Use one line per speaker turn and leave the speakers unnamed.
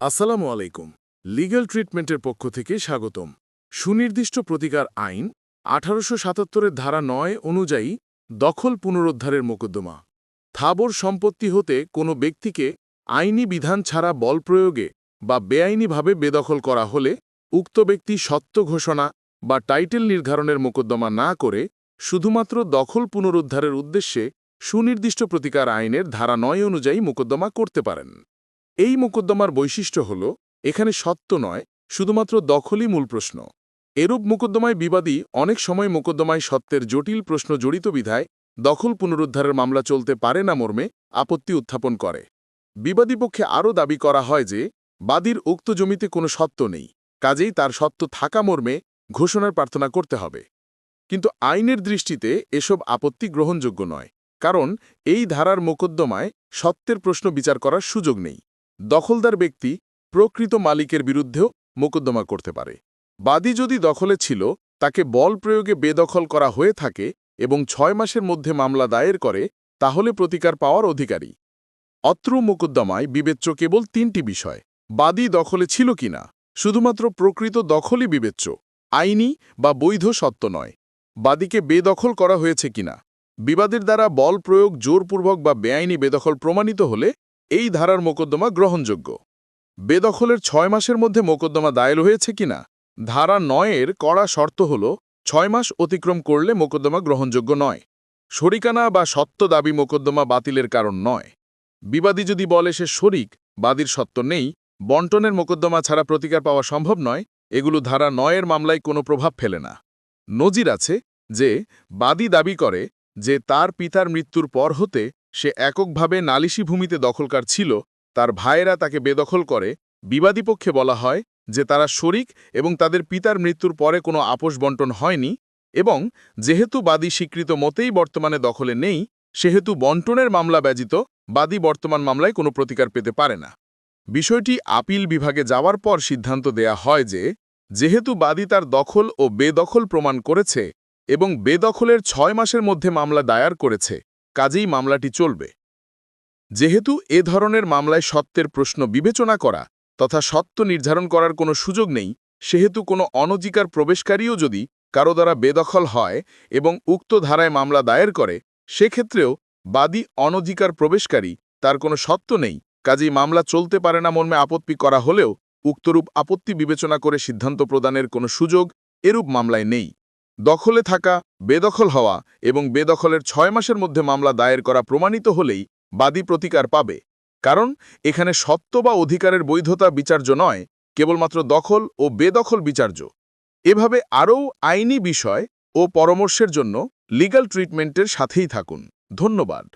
আসসালামু আলাইকুম। লিগ্যাল ট্রিটমেন্টের পক্ষ থেকে স্বাগতম। সুনির্দিষ্ট প্রতিকার আইন আঠারোশো সাতাত্তরের ধারা নয় অনুযায়ী দখল পুনরুদ্ধারের মোকদ্দমা। থাবর সম্পত্তি হতে কোনো ব্যক্তিকে আইনি বিধান ছাড়া বল প্রয়োগে বা বেআইনিভাবে বেদখল করা হলে উক্ত ব্যক্তি সত্য ঘোষণা বা টাইটেল নির্ধারণের মোকদ্দমা না করে শুধুমাত্র দখল পুনরুদ্ধারের উদ্দেশ্যে সুনির্দিষ্ট প্রতিকার আইনের ধারা নয় অনুযায়ী মোকদ্দমা করতে পারেন। এই মোকদ্দমার বৈশিষ্ট্য হল, এখানে সত্য নয়, শুধুমাত্র দখলই মূল প্রশ্ন। এরূপ মোকদ্দমায় বিবাদী অনেক সময় মোকদ্দমায় সত্যের জটিল প্রশ্ন জড়িত বিধায় দখল পুনরুদ্ধারের মামলা চলতে পারে না মর্মে আপত্তি উত্থাপন করে। বিবাদী পক্ষে আরও দাবি করা হয় যে, বাদীর উক্ত জমিতে কোনো সত্য নেই, কাজেই তার সত্য থাকা মর্মে ঘোষণার প্রার্থনা করতে হবে। কিন্তু আইনের দৃষ্টিতে এসব আপত্তি গ্রহণযোগ্য নয়, কারণ এই ধারার মোকদ্দমায় সত্যের প্রশ্ন বিচার করার সুযোগ নেই। দখলদার ব্যক্তি প্রকৃত মালিকের বিরুদ্ধেও মোকদ্দমা করতে পারে। বাদী যদি দখলে ছিল, তাকে বল প্রয়োগে বেদখল করা হয়ে থাকে এবং ছয় মাসের মধ্যে মামলা দায়ের করে, তাহলে প্রতিকার পাওয়ার অধিকারী। অত্র মোকদ্দমায় বিবেচ্য কেবল তিনটি বিষয়, বাদী দখলে ছিল কিনা, শুধুমাত্র প্রকৃত দখলই বিবেচ্য, আইনি বা বৈধ সত্য নয়, বাদীকে বেদখল করা হয়েছে কিনা, বিবাদের দ্বারা বল প্রয়োগ জোরপূর্বক বা বেআইনি বেদখল প্রমাণিত হলে এই ধারার মোকদ্দমা গ্রহণযোগ্য। বেদখলের ছয় মাসের মধ্যে মোকদ্দমা দায়ের হয়েছে কিনা, ধারা নয়ের কড়া শর্ত হল, ছয় মাস অতিক্রম করলে মোকদ্দমা গ্রহণযোগ্য নয়। শরিকানা বা সত্য দাবি মোকদ্দমা বাতিলের কারণ নয়। বিবাদী যদি বলে সে শরিক, বাদীর সত্য নেই, বন্টনের মোকদ্দমা ছাড়া প্রতিকার পাওয়া সম্ভব নয়, এগুলো ধারা নয়ের মামলায় কোনো প্রভাব ফেলে না। নজির আছে যে, বাদী দাবি করে যে তার পিতার মৃত্যুর পর হতে সে এককভাবে নালিশি ভূমিতে দখলকার ছিল, তার ভাইয়েরা তাকে বেদখল করে। বিবাদী পক্ষে বলা হয় যে তারা শরিক এবং তাদের পিতার মৃত্যুর পরে কোনো আপোষ বন্টন হয়নি এবং যেহেতু বাদী স্বীকৃত মতেই বর্তমানে দখলে নেই, সেহেতু বন্টনের মামলা ব্যতীত বাদী বর্তমান মামলায় কোনো প্রতিকার পেতে পারে না। বিষয়টি আপিল বিভাগে যাওয়ার পর সিদ্ধান্ত দেয়া হয় যে, যেহেতু বাদী তার দখল ও বেদখল প্রমাণ করেছে এবং বেদখলের ছয় মাসের মধ্যে মামলা দায়ার করেছে কাজেই মামলাটি চলবে। যেহেতু এ ধরনের মামলায় সত্যের প্রশ্ন বিবেচনা করা তথা সত্য নির্ধারণ করার কোনো সুযোগ নেই, সেহেতু কোনো অনধিকার প্রবেশকারীও যদি কারও দ্বারা বেদখল হয় এবং উক্ত ধারায় মামলা দায়ের করে, সেক্ষেত্রেও বাদী অনধিকার প্রবেশকারী তার কোনো সত্য নেই, কাজেই মামলা চলতে পারে না মর্মে আপত্তি করা হলেও উক্তরূপ আপত্তি বিবেচনা করে সিদ্ধান্ত প্রদানের কোনো সুযোগ এরূপ মামলায় নেই। দখলে থাকা, বেদখল হওয়া এবং বেদখলের ছয় মাসের মধ্যে মামলা দায়ের করা প্রমাণিত হলেই বাদী প্রতিকার পাবে। কারণ এখানে সত্য বা অধিকারের বৈধতা বিচার্য নয়, কেবলমাত্র দখল ও বেদখল বিচার্য। এভাবে আরও আইনি বিষয় ও পরামর্শের জন্য লিগাল ট্রিটমেন্টের সাথেই থাকুন। ধন্যবাদ।